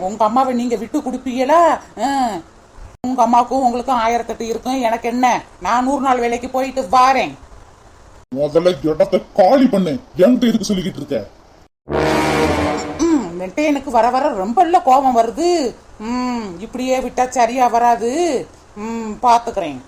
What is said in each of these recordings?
உங்க அம்மாவை நீங்க விட்டு கொடுப்பீங்களா? ம். உங்க அம்மாவுக்கும் உங்களுக்கும் ஆயிரத்தெட்டு இருக்கும் எனக்கு என்ன? நான் நூறு நாள் வேலைக்கு போயிட்டு வாரேன். முதல்ல இடத்த காலி பண்ணு. என்கிட்ட இருக்கு சொல்லிக்கிட்டு இருக்க? ம் எனக்கு வர வர ரொம்ப கோபம் வருது. ம் இப்படியே விட்டா சரியா வராது. ம் பார்த்துக்கிறேன்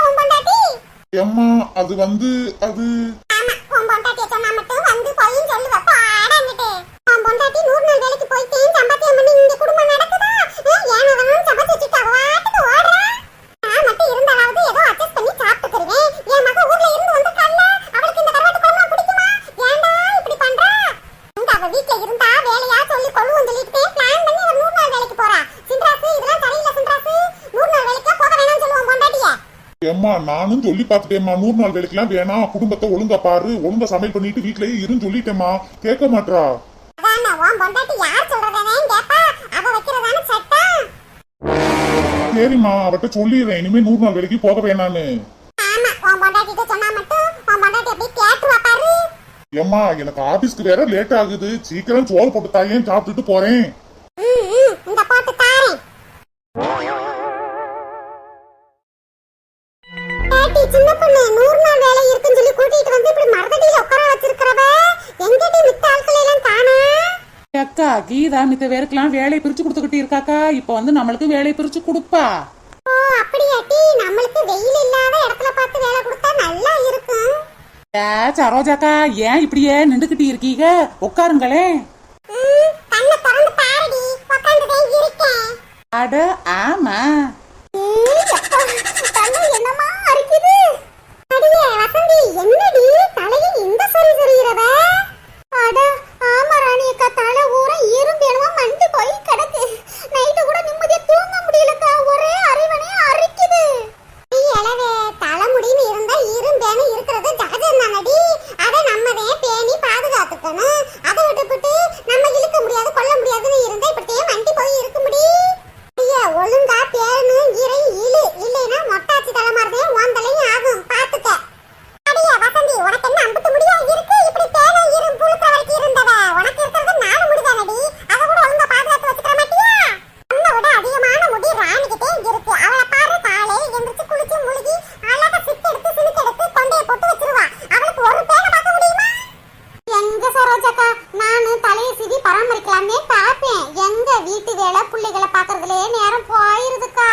உன் பொண்டாட்டி? ஏம்மா அது வந்து அது ஏம்மா நானும் சொல்லி பார்த்துட்டேம்மா. நூறு நாள் வேலைக்கெல்லாம் வேணாம் குடும்பத்தை ஒழுங்கா பாரு. ஒழுங்கா சமையல் பண்ணிட்டு வீட்லயே இருன்னு சொல்லிட்டேம்மா. கேட்க சட்டம் சரிம்மா அவட்ட சொல்லிடுறேன். இனிமே நூறு நாள் வேலைக்கு போக வேணான்னு. ஏம்மா எனக்கு ஆபீஸ்க்கு வேற லேட் ஆகுது. சீக்கிரம் சோறு போட்டு தாயேன் சாப்பிட்டுட்டு போறேன். சின்ன பொண்ணு நூறு நாள் வேலை இருக்குன்னு சொல்லி கூட்டிட்டு வந்து இப்படி மரத்தடியில உட்கார வச்சிருக்கிறவ? எங்கடி மித்த ஆட்களை எல்லாம் காணா அக்கா கீதா மித்த பேருக்கெல்லாம் வேலை பிரிச்சு கொடுத்துக்கிட்டு இருக்காக்கா. இப்ப வந்து நம்மளுக்கு வேலை பிரிச்சு கொடுப்பா. ஓ அப்படியாட்டி நம்மளுக்கு வெயில் இல்லாத இடத்துல பார்த்து வேலை கொடுத்தா நல்லா இருக்கும். ஏ சரோஜாக்கா ஏன் இப்படியே நின்றுகிட்டு இருக்கீங்க? இருக்கேன். அட ஆமா ஏய், அப்பா, தலை என்னமா அரிக்குது? அடியே, வசந்தி, என்னடி தலையை இந்த சொறி சொறிகிறவ? அட, ஆமா ராணி அக்கா, தலை பூரா எறும்பு என்னமோ மண்டி போய் கிடக்கு. நைட்டு கூட நிம்மதியா தூங்க முடியலக்கா, ஒரே அரிவனே அரிக்குது. ஐய, எலவே, தலைமுடின்னு இருந்தா இரும்பேன்னு இருக்கிறது ஜகஜம்தானடி. அதை நம்மதான் பேணி பாதுகாத்துக்கணும். அதை விட்டுப்புட்டு நம்ம இழுக்க முடியாது, கொல்ல முடியாதுன்னு இருந்தா இப்படியே மண்டி போய் இருக்க முடியும் ஐயா ஒழுங்கா பேனு இறை இழு இல்லைன்னா மொட்டாச்சி தலை மாதிரியே உன் தலையும் ஆகும் பாத்துக்க அடியே வசந்தி உனக்கு என்ன அம்புட்டு முடியா இருக்கு இப்படி பேனு இரு புழுக்கிற வரைக்கும் இருந்தவ உனக்கு இருக்கிறது நாலு முடிதானடி அதை கூட ஒழுங்கா பாதுகாத்து வச்சுக்கிற மாட்டியா உன்னை விட அதிகமான முடி ராணிக்கிட்டே இருக்கு அவளை பாரு காலையில எந்திரிச்சு குளிச்சு முழுகி அழகா சிட்டு எடுத்து சிலுக்கு எடுத்து கொண்டைய போட்டு வச்சிருவா அவளுக்கு ஒரு பேனை பார்க்க முடியுமா எங்க சரோஜாக்கா நானு தலையை சீவி பராமரிக்கலாமே பாப்பேன் எங்க வீட்டு வேலை பிள்ளைகளை பாக்குறதுலயே நேரம் போயிருதுக்கா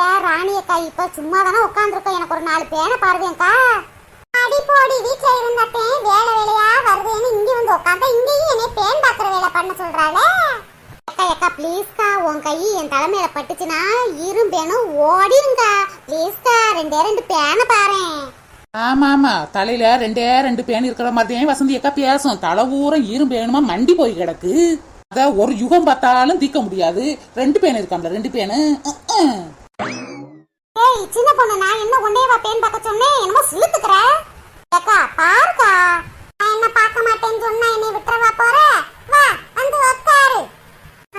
ஏ ராணியக்கா இப்ப சும்மா தானே உட்காந்துருக்கோம் எனக்கு ஒரு நாலு பேனை பாருவேன்க்கா அடி போடி வீட்டுல இருந்தப்பேன் வேலை வேலையா வருதுன்னு இங்க வந்து உட்காந்தா இங்கேயும் என்னை பேன் பாக்குற வேலை பண்ண சொல்றாளே. அக்கா அக்கா ப்ளீஸ்க்கா உன் கை என் தலைமையில பட்டுச்சுன்னா இரும்பேனும் ஓடிருங்கா ப்ளீஸ்க்கா ரெண்டே ரெண்டு பேனை பாரேன். ஆமா ஆமா தலையில ரெண்டே ரெண்டு பேன் இருக்கிற மாதிரியே வசந்தி அக்கா பேசும். தலை ஊரம் ஈரும் பேணுமா மண்டி போய் கிடக்கு. அத ஒரு யுகம் பார்த்தாலும் தீக்க முடியாது. ரெண்டு பேன் இருக்காம்ல ரெண்டு பேனு. ஏய் சின்ன பொண்ணு நான் என்ன உன்னையவா பேன் பார்க்க சொன்னேன்? என்னமோ சிலுத்துக்கிற? ஏக்கா பாருக்கா. நான் என்ன பார்க்க மாட்டேன்னு சொன்னா என்னை விட்டுறவா போற? வா வந்து உட்காரு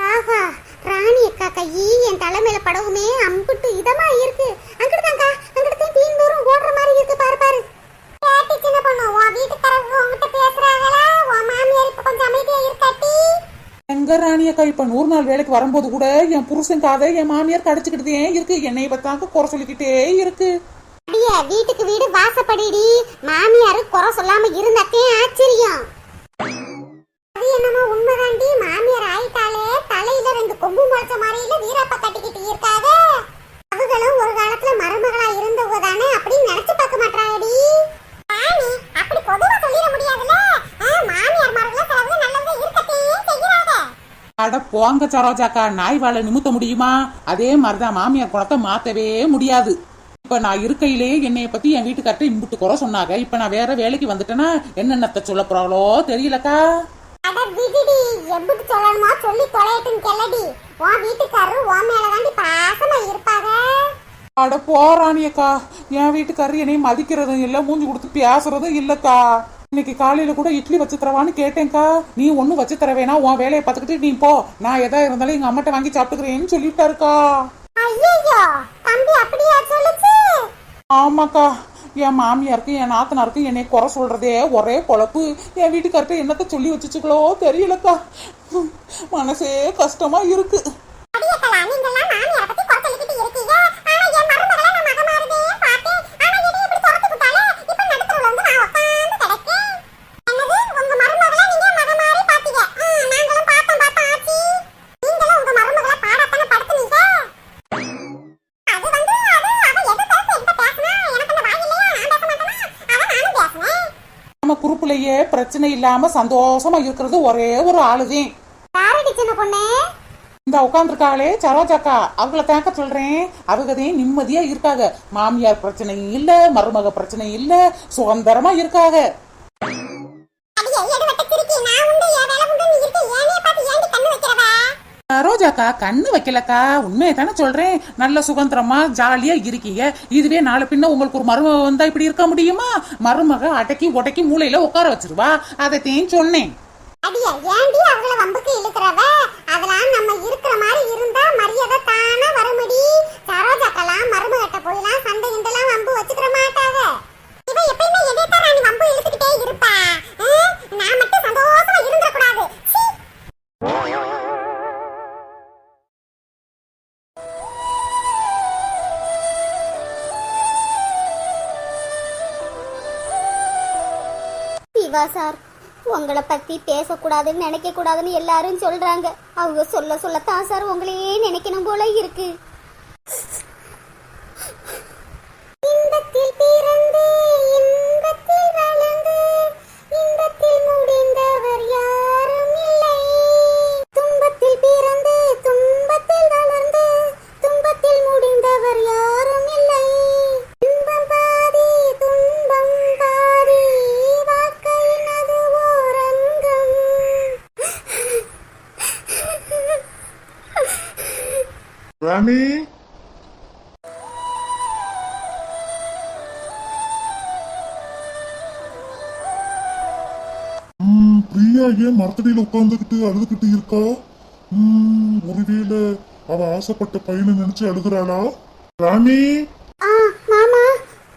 ஆஹா ராணி அக்கா கை என் தலைமையில படவுமே அம்புட்டு இதமா இருக்கு. அங்கிட்டுதாங்கா அங்கிட்டு தீன் தூரம் ஓடுற மாதிரி இருக்கு பாரு பாரு. கேட்டி சின்ன பொண்ணு உன் வீட்டுக்காரங்க பேசுறாங்களா? உன் மாமியார் இப்ப கொஞ்சம் அமைதியா இருக்காட்டி? எங்க ராணி அக்கா இப்ப நூறு நாள் வேலைக்கு வரும்போது கூட என் புருஷன் காதை என் மாமியார் கடிச்சுக்கிட்டே இருக்கு. என்னை பத்தாக்க குறை சொல்லிக்கிட்டே இருக்கு. வீட்டுக்கு வீடு வாசப்படிடி. மாமியாரு குறை சொல்லாம இருந்தாக்கே ஆச்சரியம். அது என்னமோ உண்மைதாண்டி. மாமியார் ஆயிட்டாலே தலையில ரெண்டு கொம்பு முளைச்ச மாதிரியில வீராப்ப கட்டிக்கிட்டு இருக்காத அவங்களும் ஒரு காலத்துல மருமகளா இருந்தவங்க தானே அப்படின்னு நினைச்சு பார்க்க மாட்டாடி அப்படி பொதுவா சொல்லிட முடியாதுல்ல? மாமியார் மருமகள சிலவங்க நல்லது இருக்கத்தே செய்யறாங்க அட போங்க சரோஜாக்கா நாய் வாழை நிமித்த முடியுமா? அதே மாதிரிதான் மாமியார் குணத்தை மாத்தவே முடியாது. இப்ப நான் இருக்கையிலே என்னைய பத்தி என் வீட்டுக்கார்ட்ட இம்புட்டு குறை சொன்னாங்க. இப்ப நான் வேற வேலைக்கு வந்துட்டேன்னா என்னென்னத்த சொல்ல போறாங்களோ தெரியலக்கா. சொல்லணுமோ? சொல்லி தொலையட்டும் கெல்லடி உன் வீட்டுக்காரரு உன் மேல தாண்டி பாசமா இருப்பாங்க. அட போறானியக்கா என் வீட்டுக்காரர் என்னைய மதிக்கிறதும் இல்ல மூஞ்சி கொடுத்து பேசுறதும் இல்லக்கா. இன்னைக்கு காலையில கூட இட்லி வச்சு தரவான்னு கேட்டேன்க்கா. நீ ஒன்னும் வச்சு தர வேணாம் உன் வேலையை பார்த்துக்கிட்டு நீ போ. நான் எதா இருந்தாலும் எங்க அம்மாட்ட வாங்கி சாப்பிட்டுக்கிறேன்னு சொல்லிட்டாருக்கா. ஐயோ தம்பி அப்படியா சொல்லுச்சு? ஆமாக்கா என் மாமியாருக்கு என் நாத்தனாருக்கு என்னை குறை சொல்றதே ஒரே குழப்பு என் வீட்டுக்கார்ட்ட என்னத்த சொல்லி வச்சுச்சுக்களோ தெரியலக்கா. மனசே கஷ்டமா இருக்கு. பிரச்சனை இல்லாம சந்தோஷமா இருக்கிறது ஒரே ஒரு ஆளுதான் இந்த உட்காந்துருக்காளே சரோஜாக்கா. அவங்கள தேக்க சொல்றேன். அவங்கதே நிம்மதியா இருக்காங்க மாமியார் பிரச்சனையும் இல்ல மருமக பிரச்சனையும் இல்ல சுதந்திரமா இருக்காங்க இல்லக்கா கண்ணு வைக்கலக்கா? உண்மையை தானே சொல்றேன். நல்ல சுதந்திரமா ஜாலியா இருக்கீங்க. இதுவே நாளை பின்ன உங்களுக்கு ஒரு மருமக வந்தா இப்படி இருக்க முடியுமா? மருமக அடக்கி உடக்கி மூளையில உட்கார வச்சிருவா. அதைத்தையும் சொன்னேன். அடியே ஏண்டி அவங்கள வம்புக்கு இழுக்கிறவ? அதெல்லாம் நம்ம இருக்கிற மாதிரி இருந்தா மரியாதை தானா வருமடி சிவா சார். உங்களை பத்தி பேசக்கூடாதுன்னு நினைக்க கூடாதுன்னு எல்லாரும் சொல்றாங்க. அவங்க சொல்ல சொல்லத்தான் சார் உங்களையே நினைக்கணும் போல இருக்கு. ராணி ம், பிரியா ஏன் மரத்தடியில உட்கார்ந்துகிட்டு அழுதுகிட்டு இருக்கா? ம், ஒருவேளை அவ ஆசைப்பட்ட பையனை நினைச்சு அழுகுறாளா? ராணி? ஆ மாமா.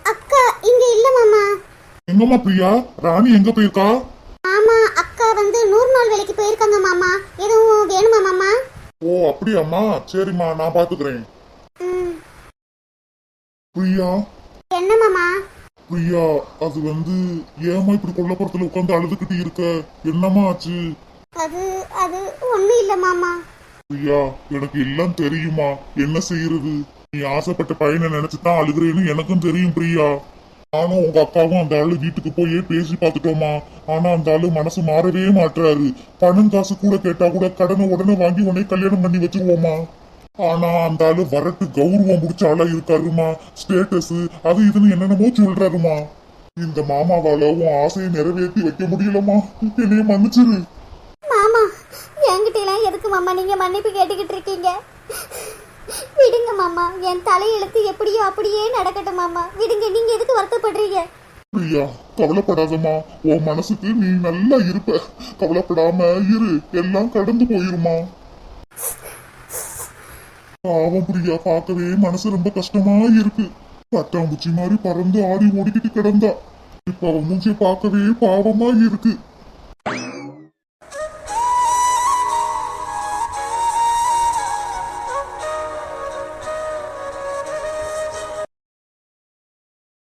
அக்கா இங்க இல்ல மாமா. எங்கம்மா பிரியா? ராணி எங்க போயிருக்கா? மாமா அக்கா வந்து நூறு நாள் வேலைக்கு போயிருக்காங்க மாமா. எதுவும் வேணுமா மாமா? ஓ அப்படியாம்மா? சரிம்மா நான் பாத்துக்கிறேன் பிரியா? என்ன மாமா? பிரியா அது வந்து ஏமா இப்படி கொல்லப்புறத்துல உட்கார்ந்து அழுதுகிட்டு இருக்க? என்னம்மா ஆச்சு? அது அது ஒண்ணும் இல்ல மாமா. பிரியா எனக்கு எல்லாம் தெரியுமா என்ன செய்யறது? நீ ஆசைப்பட்ட பையனை நினைச்சுதான் அழுகிறேன்னு எனக்கும் தெரியும் பிரியா. நானும் உங்க அக்காவும் அந்த ஆளு வீட்டுக்கு போயே பேசி பார்த்துட்டோமா? ஆனா அந்த ஆளு மனசு மாறவே மாட்டுறாரு பணம் காசு கூட கேட்டா கூட கடனை உடனே வாங்கி உடனே கல்யாணம் பண்ணி வச்சிருவோமா? ஆனா அந்த ஆளு வரட்டு கௌரவம் முடிச்ச ஆளா இருக்காருமா? ஸ்டேட்டஸ் அது இதுன்னு என்னென்னமோ சொல்றாருமா. இந்த மாமாவால உன் ஆசையை நிறைவேற்றி வைக்க முடியலமா என்னைய மன்னிச்சிரு. மாமா என்கிட்ட எல்லாம் எதுக்கு மாமா நீங்க மன்னிப்பு கேட்டுக்கிட்டு இருக்கீங்க? விடுங்க மாமா. என் தலையெழுத்து எப்படியோ அப்படியே நடக்கட்டும் மாமா. விடுங்க நீங்க எதுக்கு வருத்தப்படுறீங்க? பிரியா கவலைப்படாதம்மா. உன் மனசுக்கு நீ நல்லா இருப்ப. கவலைப்படாம இரு. எல்லாம் கடந்து போயிருமா? பாவம் பிரியா பார்க்கவே மனசு ரொம்ப கஷ்டமா இருக்கு. பட்டாம்பூச்சி மாதிரி பறந்து ஆடி ஓடிக்கிட்டு கிடந்தா. இப்ப அவன் மூஞ்சிய பார்க்கவே பாவமா இருக்கு.